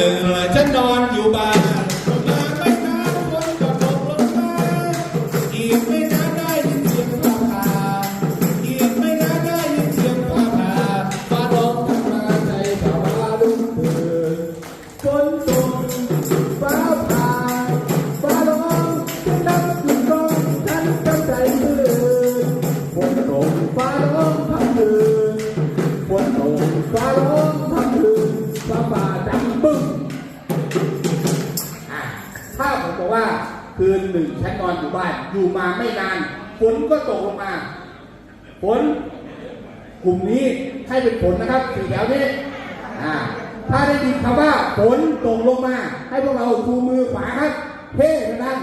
เออฉันนอนอยู่บ้านมาไม่นานฝนก็ตกลงมาอีกไม่นานได้ยินเสียงฟ้าผ่าอีกไม่นานได้ยินเสียงฟ้าผ่าฟ้าร้องทำมาใจสาวาลุกเดินฝนตก ถ้าผมบอกว่าคืนหนึ่งฉันนอนอยู่บ้าน อยู่มาไม่นานฝนก็ตกลงมาฝนกลุ่มนี้ให้เป็นฝนนะครับสี่แถวนี้ถ้าได้ยินคำว่าฝนตกลงมา ให้พวกเราชูมือขวาครับเพ่ดัง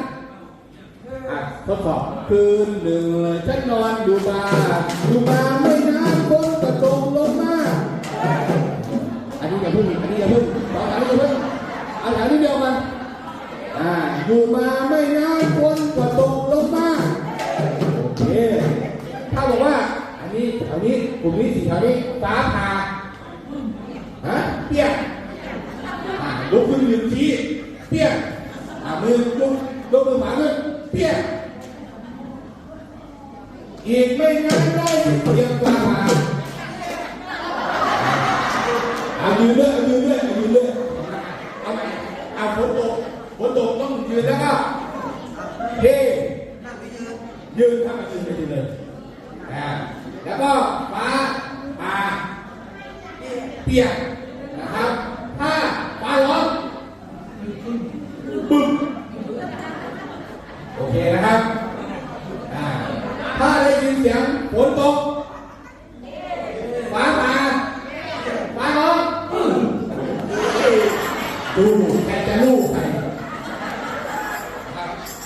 ๆอะทดสอบคืนหนึ่งฉันนอนอยู่บ้านอยู่มาไม่นานฝนก็ตกลงมาอันนี้อย่าพึ่งอันนี้อย่าพึ่งสองแถวนี้อย่าพึ่งเอาแถวนี้เดียวกันอ่า อยู่มาไม่นานฝนก็ตกลงมาโอเคถ้าบอกว่า อันนี้แถวนี้กลุ่มนี้สี่แถวนี้ฟ้าผ่าฮะเปี้ยงอ่าลุกขึ้นยืนชี้เปี้ยงอ่ามือลุกยกมือขวาขึ้นเปี้ยงอีกไม่นานได้ยินเสียงฟ้าผ่าเอายืนเรื่อ นแล้วก็เท่ยืนครับยืนไปยืนเลยแล้วก็ฟ้าป่าเปียกนะครับ ถ้าฟ้าร้อนบึ้มโอเคนะครับถ้าได้ยินเสียงฝนตกฟ้าผ่ามาน้องดูแกจะลูกใคร